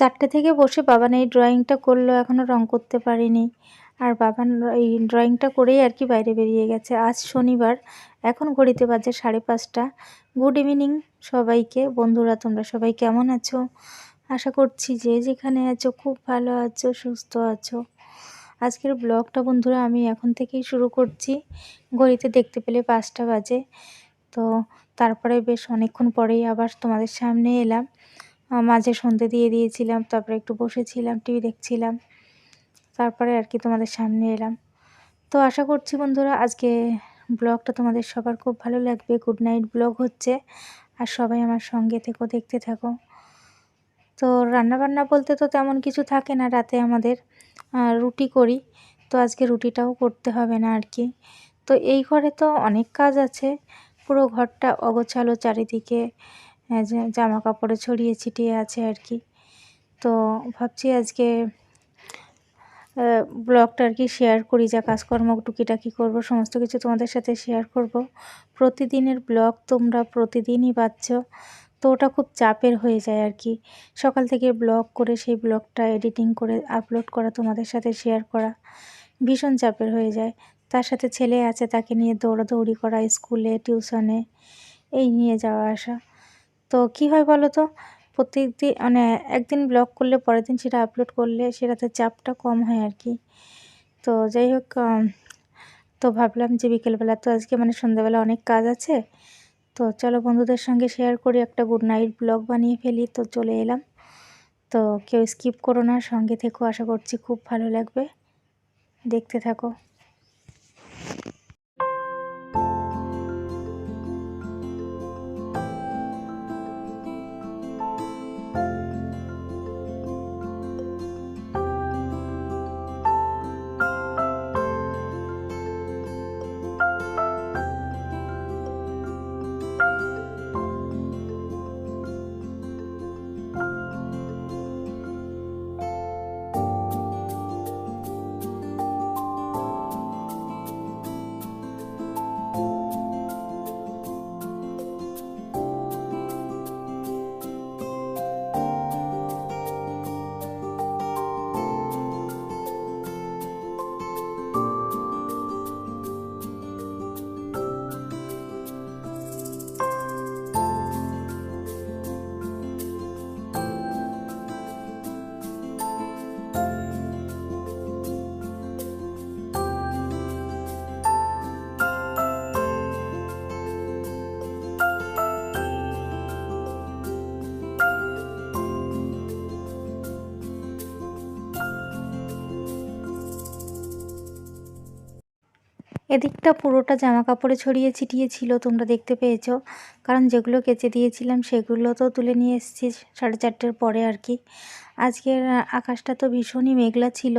চারটে থেকে বসে বাবান এই ড্রয়িংটা করল এখনও রং করতে পারিনি। আর বাবান এই ড্রয়িংটা করেই আর কি বাইরে বেরিয়ে গেছে। আজ শনিবার, এখন ঘড়িতে বাজে সাড়ে পাঁচটা। গুড ইভিনিং সবাইকে। বন্ধুরা, তোমরা সবাই কেমন আছো? আশা করছি যে যেখানে আছো, খুব ভালো আছো, সুস্থ আছো। আজকের ব্লগটা বন্ধুরা, আমি এখন থেকেই শুরু করছি। ঘড়িতে দেখতে পেলে পাঁচটা বাজে। তো তারপরে বেশ অনেকক্ষণ পরেই আবার তোমাদের সামনে এলাম। মাঝে সন্ধে দিয়ে দিয়েছিলাম, তারপরে একটু বসেছিলাম, টিভি দেখছিলাম, তারপরে আর কি তোমাদের সামনে এলাম। তো আশা করছি বন্ধুরা, আজকে ব্লগটা তোমাদের সবার খুব ভালো লাগবে। গুড নাইট ব্লগ হচ্ছে, আর সবাই আমার সঙ্গে থেকো, দেখতে থাকো। তো রান্নাবান্না বলতে তো তেমন কিছু থাকে না, রাতে আমাদের রুটি করি। তো আজকে রুটিটাও করতে হবে না আর কি। তো এই ঘরে তো অনেক কাজ আছে, পুরো ঘরটা অগোছালো চারিদিকে জামা কাপড়ে ছড়িয়ে ছিটিয়ে আছে আর কি। তো ভাবছি আজকে ব্লগটা আর কি শেয়ার করি, যা কাজকর্ম টুকিটাকি করব, সমস্ত কিছু তোমাদের সাথে শেয়ার করব। প্রতিদিনের ব্লগ তোমরা প্রতিদিনই পাচ্ছ, তো ওটা খুব চাপের হয়ে যায় আর কি। সকাল থেকে ব্লগ করে সেই ব্লগটা এডিটিং করে আপলোড করা, তোমাদের সাথে শেয়ার করা ভীষণ চাপের হয়ে যায়। তার সাথে ছেলে আছে, তাকে নিয়ে দৌড়াদৌড়ি করা, স্কুলে টিউশনে এই নিয়ে যাওয়া আসা। তো কি হয় বলো তো? প্রত্যেক দিন মানে একদিন ব্লগ করলে পরের দিন সেটা আপলোড করলে সেটাতে চাপটা কম হয় আর কি তো যাই হোক তো ভাবলাম যে বিকেলবেলা তো আজকে মানে সন্ধ্যাবেলা অনেক কাজ আছে। তো চলো বন্ধুদের সঙ্গে শেয়ার করি একটা গুড নাইট ব্লগ বানিয়ে ফেলি। তো চলে এলাম। তো কেউ স্কিপ করো না, সঙ্গে থেকেও আশা করছি খুব ভালো লাগবে। দেখতে থাকো। এদিকটা পুরোটা জামা কাপড়ে ছড়িয়ে ছিটিয়ে ছিল, তোমরা দেখতে পেয়েছ। কারণ যেগুলো কেচে দিয়েছিলাম, সেগুলো তো তুলে নিয়ে এসেছি সাড়ে চারটের পরে আর কি। আজকের আকাশটা তো ভীষণই মেঘলা ছিল।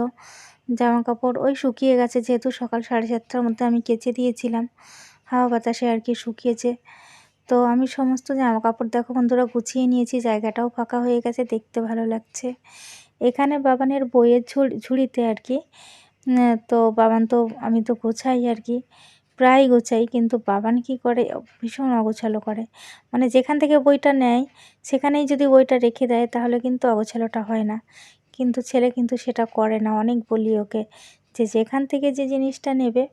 জামা কাপড় ওই শুকিয়ে গেছে, যেহেতু সকাল সাড়ে চারটার মধ্যে আমি কেচে দিয়েছিলাম। হাওয়া বাতাসে আর কি শুকিয়েছে। তো আমি সমস্ত জামা কাপড় দেখো বন্ধুরা, গুছিয়ে নিয়েছি, জায়গাটাও ফাঁকা হয়ে গেছে, দেখতে ভালো লাগছে। এখানে বাবানের বইয়ের ঝুড়িতে আর কি তো বাবান তো, আমি তো গোছাই আর কি প্রায় গোছাই, কিন্তু বাবান কি করে ভীষণ অগোছালো করে। মানে যেখান থেকে বইটা নেয়, সেখানেই যদি বইটা রেখে দেয়, তাহলে কিন্তু অগোছালোটা হয় না। কিন্তু ছেলে কিন্তু সেটা করে না, অনেক বলি ওকে যে যেখান থেকে যে জিনিসটা নেবে,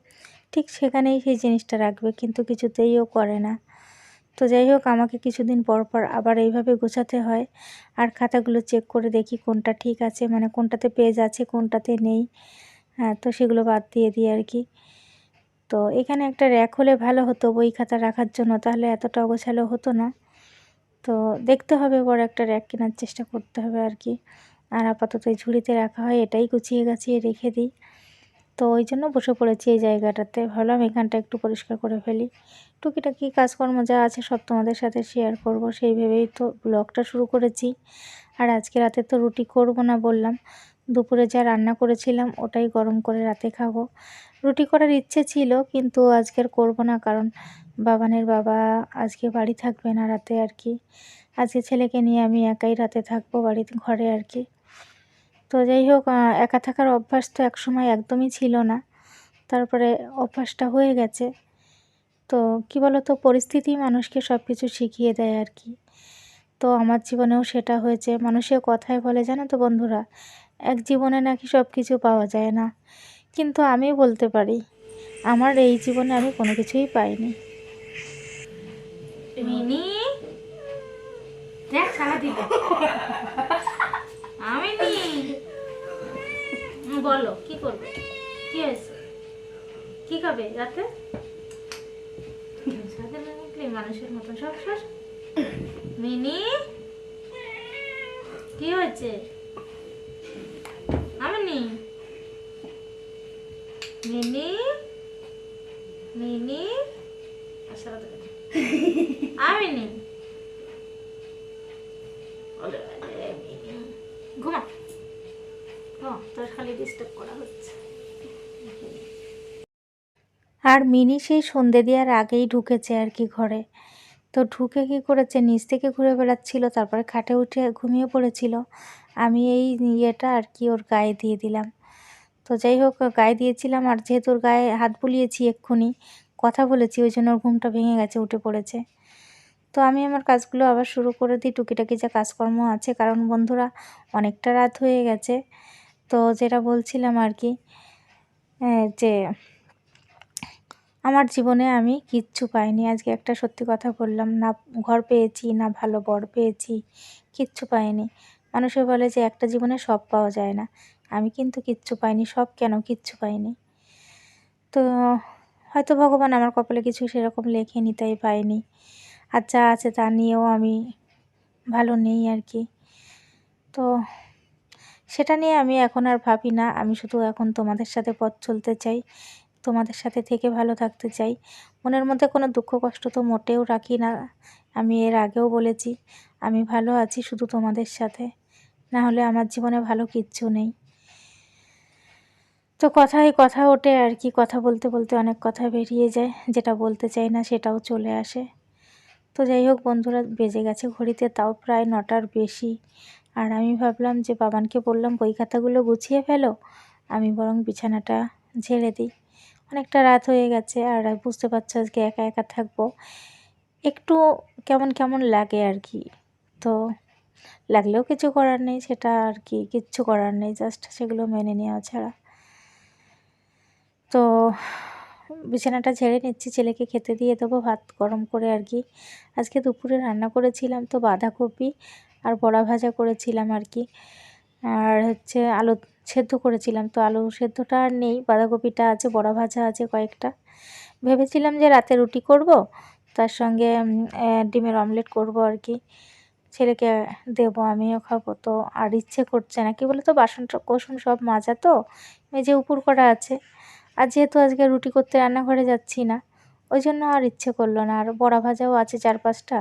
ঠিক সেখানেই সেই জিনিসটা রাখবে, কিন্তু কিছুতেই ও করে না। তো যাই হোক, আমাকে কিছুদিন পর পর আবার এইভাবে গোছাতে হয়, আর খাতাগুলো চেক করে দেখি কোনটা ঠিক আছে মানে কোনটাতে পেজ আছে, কোনটাতে নেই। হ্যাঁ তো সেগুলো বাদ দিয়ে দিই আর কি। তো এখানে একটা র্যাক হলে ভালো হতো, বই খাতা রাখার জন্য, তাহলে এতটা অগোছালো হতো না। তো দেখতে হবে বড় একটা র্যাক কেনার চেষ্টা করতে হবে আর কি। আর আপাতত এই ঝুড়িতে রাখা হয়, এটাই গুছিয়ে গাছিয়ে রেখে দিই। তো ওই জন্য বসে পড়েছি এই জায়গাটাতে। ভাবলাম এখানটা একটু পরিষ্কার করে ফেলি। টুকিটাকি কাজকর্ম যা আছে সব তোমাদের সাথে শেয়ার করব, সেই ভেবেই তো ব্লগটা শুরু করেছি। আর আজকে রাতে তো রুটি করব না বললাম। দুপুরে যা রান্না করেছিলাম ওটাই গরম করে রাতে খাব। রুটি করার ইচ্ছে ছিল, কিন্তু আজকের করব না, কারণ বাবানের বাবা আজকে বাড়ি থাকবে না রাতে আর কি। আজকে ছেলেকে নিয়ে আমি একাই রাতে থাকব বাড়িতে ঘরে আর কি। তো যাই হোক একা থাকার অভ্যাস তো একসময় একদমই ছিল না। তারপরে অভ্যাসটা হয়ে গেছে। তো কি বলতো, পরিস্থিতি মানুষকে সব কিছু শিখিয়ে দেয় আর কি। তো আমার জীবনেও সেটা হয়েছে। মানুষের কথায় বলে, জানো তো বন্ধুরা এক জীবনে নাকি সব কিছু পাওয়া যায় না। কিন্তু আমি বলতে পারি, আমার এই জীবনে আমি কোনো কিছুই পাইনি। মিনি আমি বলো, কি করবে? কি হয়েছে? মানুষের মতন সব সব। মিনি, কি হয়েছে আমি নি মিনি মিনি নেই মিনি। ঘুমা ও তোর খালি ডিস্টার্ব করা হচ্ছে। আর মিনি সেই সন্ধে দেওয়ার আগেই ঢুকেছে আর কি ঘরে। তো ঢুকে কি করেছে? নিচ থেকে ঘুরে বেড়াচ্ছিল তারপরে খাটে উঠে ঘুমিয়ে পড়েছিল। আমি এই ইয়েটা আর কি ওর গায়ে দিয়ে দিলাম। তো যাই হোক, গায়ে দিয়েছিলাম আর যেহেতু ওর গায়ে হাত বুলিয়েছি এক্ষুনি, কথা বলেছি, ওই জন্য ওর ঘুমটা ভেঙে গেছে, উঠে পড়েছে। তো আমি আমার কাজগুলো আবার শুরু করে দিই, টুকিটাকি যা কাজকর্ম আছে, কারণ বন্ধুরা, অনেকটা রাত হয়ে গেছে। তো যেটা বলছিলাম আর কি যে আমার জীবনে আমি কিচ্ছু পাইনি, আজকে একটা সত্যি কথা বললাম, না ঘর পেয়েছি, না ভালো বর পেয়েছি, কিচ্ছু পাইনি। মানুষে বলে যে একটা জীবনে সব পাওয়া যায় না। আমি কিন্তু কিচ্ছু পাইনি, সব কেন কিচ্ছু পাইনি। তো হয়তো ভগবান আমার কপালে কিছু সেরকম লেখেনি, তাই পাইনি। আর যা আছে তা নিয়েও আমি ভালো নেই আর কি। তো সেটা নিয়ে আমি এখন আর ভাবি না, আমি শুধু এখন তোমাদের সাথে পথ চলতে চাই, তোমাদের সাথে থেকে ভালো থাকতে চাই। মনের মধ্যে কোনো দুঃখ কষ্ট তো মোটেও রাখি না, আমি এর আগেও বলেছি, আমি ভালো আছি শুধু তোমাদের সাথে, না হলে আমার জীবনে ভালো কিচ্ছু নেই। তো কথায় কথা ওঠে আর কি, কথা বলতে বলতে অনেক কথা বেরিয়ে যায়, যেটা বলতে চাই না সেটাও চলে আসে। তো যাই হোক বন্ধুরা, বেজে গেছে ঘড়িতে, তাও প্রায় নটার বেশি। আর আমি ভাবলাম যে বাবানকে বললাম, বই খাতাগুলো গুছিয়ে ফেলো, আমি বরং বিছানাটা ঝেড়ে দিই। অনেকটা রাত হয়ে গেছে আর বুঝতে পারছ আজকে একা একা থাকব। একটু কেমন কেমন লাগে আর কি। তো লাগলেও কিছু করার নেই, সেটা আর কি, কিচ্ছু করার নেই, জাস্ট সেগুলো মেনে নেওয়া ছাড়া। তো বিছানাটা ঝেড়ে নিচ্ছি, ছেলেকে খেতে দিয়ে দেবো, ভাত গরম করে আর কি। আজকে দুপুরে রান্না করেছিলাম তো বাঁধাকপি আর বড়া ভাজা করেছিলাম আর কি। আর হচ্ছে আলু সেদ্ধ করেছিলাম, তো আলু সেদ্ধটা আর নেই, বাঁধাকপিটা আছে, বড়া ভাজা আছে কয়েকটা। ভেবেছিলাম যে রাতে রুটি করব, তার সঙ্গে ডিমের অমলেট করব আর কি। ছেলেকে দেবো, আমিও খাব, তো আর ইচ্ছে করছে না, কি বলে তো বাসন কোসন সব মাজা তো মেজে উপর করা আছে। আর যেহেতু আজকে রুটি করতে রান্নাঘরে যাচ্ছি না, ওই জন্য আর ইচ্ছে করল না। আর বড়া ভাজাও আছে চার পাঁচটা,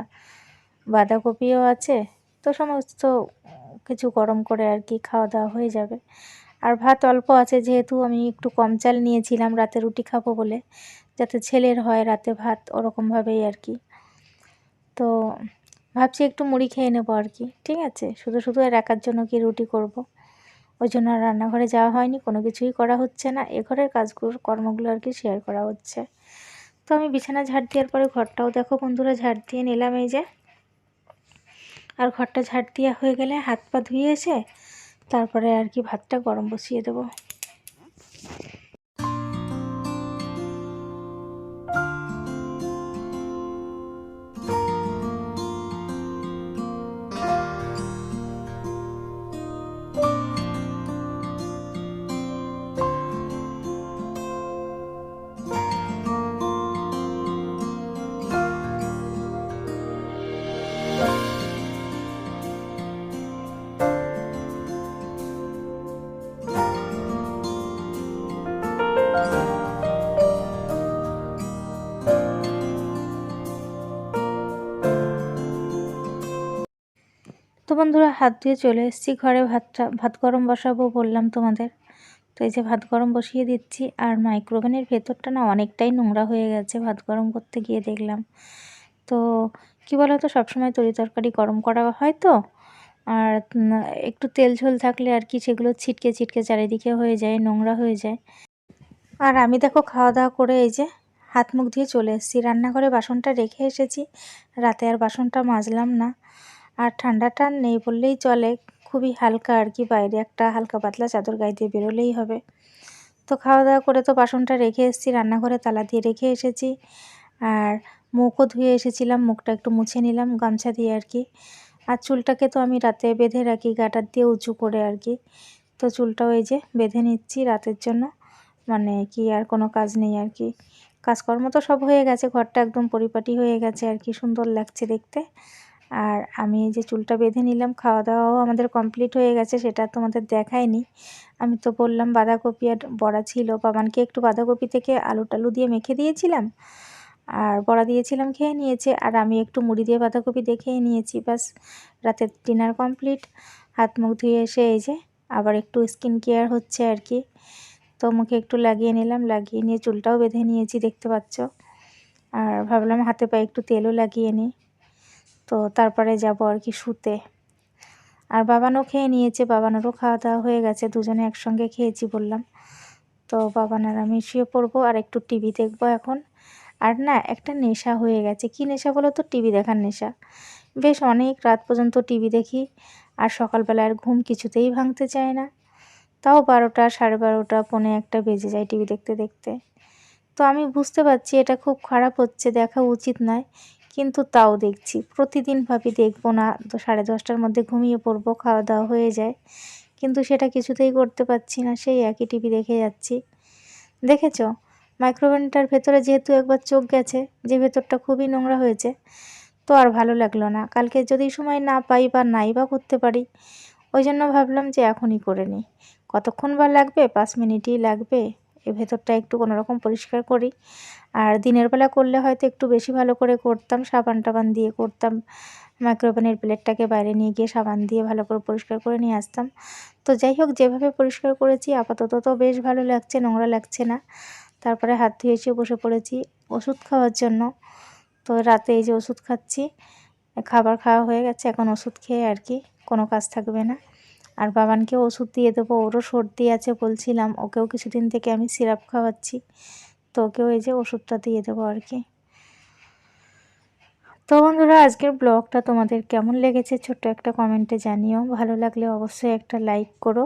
বাঁধাকপিও আছে, তো সমস্ত কিছু গরম করে আর কি খাওয়া দাওয়া হয়ে যাবে। আর ভাত অল্প আছে, যেহেতু আমি একটু কম চাল নিয়েছিলাম, রাতে রুটি খাব বলে, যাতে ছেলের হয় রাতে ভাত ওরকমভাবেই আর কি। তো ভাবছি একটু মুড়ি খেয়ে নেব আর কি, ঠিক আছে? শুধু শুধু আর একার জন্য কি রুটি করব? ওই জন্য রান্নাঘরে যাওয়া হয়নি, কোনো কিছুই করা হচ্ছে না। এ ঘরের কাজগুলো, কর্মগুলো আর কি শেয়ার করা হচ্ছে। তো আমি বিছানা ঝাড় দেওয়ার পরে ঘরটাও দেখো বন্ধুরা, ঝাড় দিয়ে নিলাম এই যে। আর ঘরটা ঝাড় দেওয়া হয়ে গেলে হাত পা ধুয়ে এসে তারপরে আর কি ভাতটা গরম বসিয়ে দেবো। বন্ধুরা, হাত ধুয়ে চলে এসেছি ঘরে। ভাতটা, ভাত গরম বসাবো বললাম তোমাদের। তো এই যে ভাত গরম বসিয়ে দিচ্ছি, আর মাইক্রোওভেনের ভেতরটা না অনেকটাই নোংরা হয়ে গেছে ভাত গরম করতে গিয়ে দেখলাম। তো কি বলো তো সবসময় তরি তরকারি গরম করা হয় তো, আর একটু তেল ঝোল থাকলে আর কি সেগুলো ছিটকে ছিটকে চারিদিকে হয়ে যায়, নোংরা হয়ে যায়। আর আমি দেখো খাওয়া দাওয়া করে এই যে হাত মুখ ধুয়ে চলে এসেছি। রান্নাঘরে বাসনটা রেখে এসেছি, রাতে আর বাসনটা মাজলাম না। আর ঠান্ডা ঠান্ডাটা নেই বললেই চলে। খুবই হালকা আর কি, বাইরে একটা হালকা পাতলা চাদর গায়ে দিয়ে বেরোলেই হবে। তো খাওয়া দাওয়া করে তো বাসনটা রেখে এসেছি, রান্নাঘরে তালা দিয়ে রেখে এসেছি। আর মুখও ধুয়ে এসেছিলাম, মুখটা একটু মুছে নিলাম গামছা দিয়ে আর কি। আর চুলটাকে তো আমি রাতে বেঁধে রাখি, গাটার দিয়ে উঁচু করে আর কি। তো চুলটাও এই যে বেঁধে নিচ্ছি রাতের জন্য। মানে কি আর কোনো কাজ নেই আর কি। কাজকর্ম তো সব হয়ে গেছে, ঘরটা একদম পরিপাটি হয়ে গেছে আর কি, সুন্দর লাগছে দেখতে। আর আমি যে চুলটা বেঁধে নিলাম খাওয়া দাওয়াও আমাদের কমপ্লিট হয়ে গেছে, সেটা তোমাদের দেখায়নি। আমি তো বললাম বাঁধাকপি আর বড়া ছিল, বাবানকে একটু বাঁধাকপি থেকে আলু টালু দিয়ে মেখে দিয়েছিলাম। আর বড়া দিয়েছিলাম, খেয়ে নিয়েছে, আর আমি একটু মুড়ি দিয়ে বাঁধাকপি দিয়ে খেয়ে নিয়েছি, ব্যাস, রাতের ডিনার কমপ্লিট হাত মুখ ধুয়ে এসে এই যে আবার একটু স্কিন কেয়ার হচ্ছে আর কি। তো মুখে একটু লাগিয়ে নিলাম, লাগিয়ে নিয়ে চুলটাও বেঁধে নিয়েছি, দেখতে পাচ্ছ। আর ভাবলাম হাতে পায়ে একটু তেলও লাগিয়ে নিই। তো তারপরে যাব আর কি শুতে। আর বাবানও খেয়ে নিয়েছে, বাবানেরও খাওয়া দাওয়া হয়ে গেছে, দুজনে একসঙ্গে খেয়েছি বললাম। তো বাবান আর আমি শুয়ে পড়ব আর একটু টিভি দেখব এখন। আর না, একটা নেশা হয়ে গেছে। কি নেশা বলো তো? টিভি দেখার নেশা। বেশ অনেক রাত পর্যন্ত টিভি দেখি, আর সকালবেলা আর ঘুম কিছুতেই ভাঙতে চায় না। তাও বারোটা, সাড়ে বারোটা, পৌনে একটা বেজে যায় টিভি দেখতে দেখতে। তো আমি বুঝতে পারছি, এটা খুব খারাপ হচ্ছে, দেখা উচিত নয়। কিন্তু তাও দেখছি। প্রতিদিন ভাবি, দেখব না, তো সাড়ে দশটার মধ্যে ঘুমিয়ে পড়ব খাওয়া দাওয়া হয়ে যায়। কিন্তু সেটা কিছুতেই করতে পারছি না, সেই একই টিভি দেখে যাচ্ছি। দেখেছ, মাইক্রোওভেনটার ভেতরে যেহেতু একবার চোখ গেছে, যে ভেতরটা খুবই নোংরা হয়েছে, তো আর ভালো লাগল না। কালকে যদি সময় না পাই বা নাই বা করতে পারি, ওই জন্য ভাবলাম যে এখনই করে নিই। কতক্ষণ বা লাগবে? পাঁচ মিনিটই লাগবে? এ ভেতরটা একটু কোনো রকম পরিষ্কার করি। আর দিনের বেলা করলে হয়তো একটু বেশি ভালো করে করতাম, সাবান টাবান দিয়ে করতাম। মাইক্রোওভেনের প্লেটটাকে বাইরে নিয়ে গিয়ে সাবান দিয়ে ভালো করে পরিষ্কার করে নিয়ে আসতাম। তো যাই হোক, যেভাবে পরিষ্কার করেছি, আপাতত তো বেশ ভালো লাগছে, নোংরা লাগছে না। তারপরে হাত ধুয়ে এসে বসে পড়েছি ওষুধ খাওয়ার জন্য। তো রাতে এই যে ওষুধ খাচ্ছি, খাবার খাওয়া হয়ে গেছে, এখন ওষুধ খেয়ে আর কি কোনো কাজ থাকবে না। আর বাবানকে ওষুধ দিয়ে দেবো, ওরও সর্দি আছে বলছিলাম, ওকেও কিছুদিন থেকে আমি সিরাপ খাওয়াচ্ছি। তো ওকেও এই যে ওষুধটা দিয়ে দেবো আর কি। তো বন্ধুরা, আজকের ব্লগটা তোমাদের কেমন লেগেছে ছোট্ট একটা কমেন্টে জানিও। ভালো লাগলে অবশ্যই একটা লাইক করো।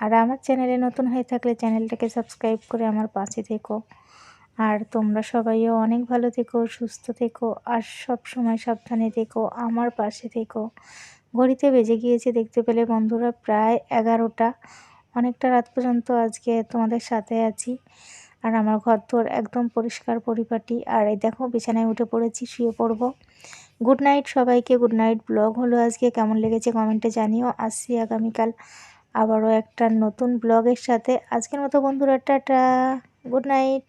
আর আমার চ্যানেলে নতুন হয়ে থাকলে চ্যানেলটাকে সাবস্ক্রাইব করে আমার পাশে থেকো। আর তোমরা সবাইও অনেক ভালো থেকো, সুস্থ থেকো, আর সব সময় সাবধানে থেকো, আমার পাশে থেকো। ঘড়িতে বেজে গিয়েছে, দেখতে পেলে বন্ধুরা প্রায় এগারোটা। অনেকটা রাত পর্যন্ত আজকে তোমাদের সাথে আছি। আর আমার ঘর তোর একদম পরিষ্কার পরিপাটি। আর এই দেখো, বিছানায় উঠে পড়েছি, শুয়ে পড়ব। গুড নাইট সবাইকে গুড নাইট ব্লগ হলো আজকে। কেমন লেগেছে কমেন্টে জানিও। আসছি আগামীকাল আবারও একটা নতুন ব্লগের সাথে। আজকের মতো বন্ধুরা, টাটা। Good night